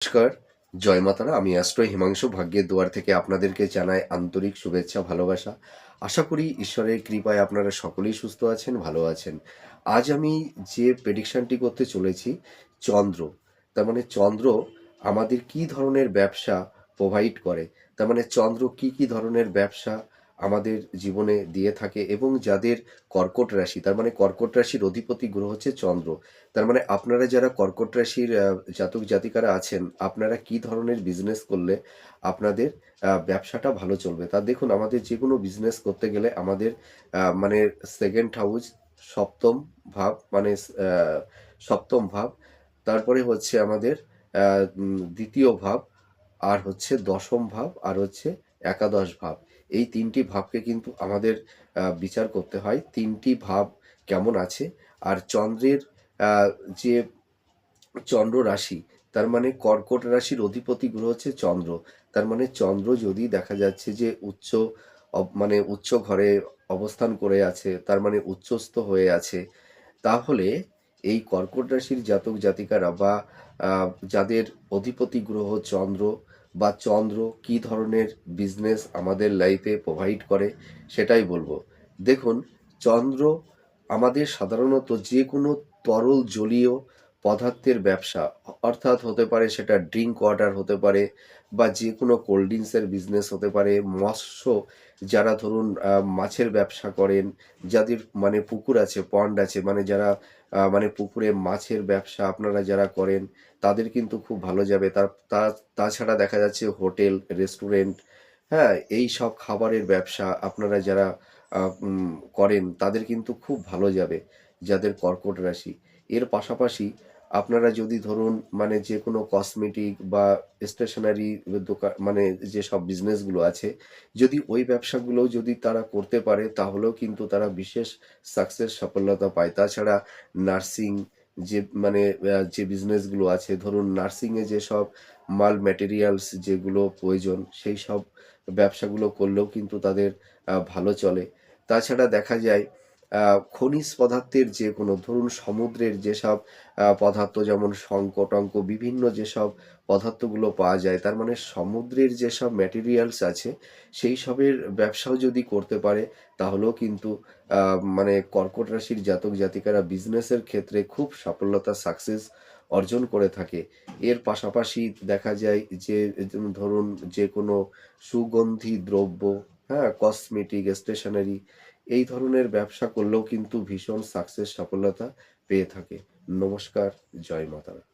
নমস্কার। জয় মাতারা, আমি অ্যাস্ট্রো হিমাংশু, ভাগ্যের দুয়ার থেকে আপনাদেরকে জানাই আন্তরিক শুভেচ্ছা, ভালোবাসা। আশা করি ঈশ্বরের কৃপায় আপনারা সকলেই সুস্থ আছেন, ভালো আছেন। আজ আমি যে প্রেডিকশানটি করতে চলেছি, চন্দ্র। তার মানে চন্দ্র আমাদের কি ধরনের ব্যবসা প্রোভাইড করে? তার মানে চন্দ্র কি কি ধরনের ব্যবসা আমাদের জীবনে দিয়ে থাকে এবং যাদের কর্কট রাশি, তার মানে কর্কট রাশির অধিপতি গ্রহ হচ্ছে চন্দ্র। তার মানে আপনারা যারা কর্কট রাশির জাতক জাতিকারা আছেন, আপনারা কি ধরনের বিজনেস করলে আপনাদের ব্যবসাটা ভালো চলবে? তা দেখুন, আমাদের যে কোনো বিজনেস করতে গেলে আমাদের মানে সেকেন্ড হাউস সপ্তম ভাব মানে সপ্তম ভাব, তারপরে হচ্ছে আমাদের দ্বিতীয় ভাব, আর হচ্ছে দশম ভাব, আর হচ্ছে একাদশ ভাব। এই তিনটি ভাবকে কিন্তু আমাদের বিচার করতে হয়। তিনটি ভাব কেমন আছে? আর চন্দ্রের যে চন্দ্র রাশি, তার মানে কর্কট রাশির অধিপতি গ্রহ হচ্ছে চন্দ্র। তার মানে চন্দ্র যদি দেখা যাচ্ছে যে উচ্চ মানে উচ্চ ঘরে অবস্থান করে আছে, তার মানে উচ্চস্থ হয়ে আছে, তাহলে এই কর্কট রাশির জাতক জাতিকারা বা যাদের অধিপতি গ্রহ চন্দ্র বা চন্দ্র কি ধরনের বিজনেস আমাদের লাইফে প্রোভাইড করে সেটাই বলব। দেখুন, চন্দ্র আমাদের সাধারণত যে কোনো তরল জলীয় পদার্থের ব্যবসা, অর্থাৎ হতে পারে সেটা ড্রিঙ্ক ওয়াটার হতে পারে বা যে কোনো কোল্ড ড্রিঙ্কসের বিজনেস হতে পারে, মৎস্য যারা ধরুন মাছের ব্যবসা করেন, যাদের মানে পুকুর আছে পন্ড আছে মানে যারা মানে পুকুরে মাছের ব্যবসা আপনারা যারা করেন, তাদের কিন্তু খুব ভালো যাবে। তার তাছাড়া দেখা যাচ্ছে হোটেল, রেস্টুরেন্ট হ্যাঁ এই সব খাবারের ব্যবসা আপনারা যারা করেন, তাদের কিন্তু খুব ভালো যাবে, যাদের কর্কট রাশি। এর পাশাপাশি আপনারা যদি ধরুন মানে যে কোনো কসমেটিক বা স্টেশনারি দোকান মানে যে সব বিজনেসগুলো আছে, যদি ওই ব্যবসাগুলো যদি তারা করতে পারে, তাহলেও কিন্তু তারা বিশেষ সাকসেস সফলতা পায়। তাছাড়া নার্সিং যে মানে যে বিজনেসগুলো আছে, ধরুন নার্সিংয়ে যেসব মাল ম্যাটেরিয়ালস যেগুলো প্রয়োজন, সেই সব ব্যবসাগুলো করলেও কিন্তু তাদের ভালো চলে। তাছাড়া দেখা যায় খনিজ পদার্থের যে কোনো ধরুন সমুদ্রের যেসব পদার্থ যেমন শঙ্কটঙ্ক বিভিন্ন যেসব পদার্থগুলো পাওয়া যায়, তার মানে সমুদ্রের যেসব ম্যাটেরিয়ালস আছে, সেই সবের ব্যবসাও যদি করতে পারে, তাহলেও কিন্তু মানে কর্কট রাশির জাতক জাতিকারা বিজনেসের ক্ষেত্রে খুব সফলতা সাকসেস অর্জন করে থাকে। এর পাশাপাশি দেখা যায় যে, ধরুন যে কোনো সুগন্ধি দ্রব্য হ্যাঁ কসমেটিক স্টেশনারি এই ধরনের ব্যবসা করলেও কিন্তু ভীষণ সাকসেস সফলতা পেয়ে থাকে। নমস্কার জয় মাতারা।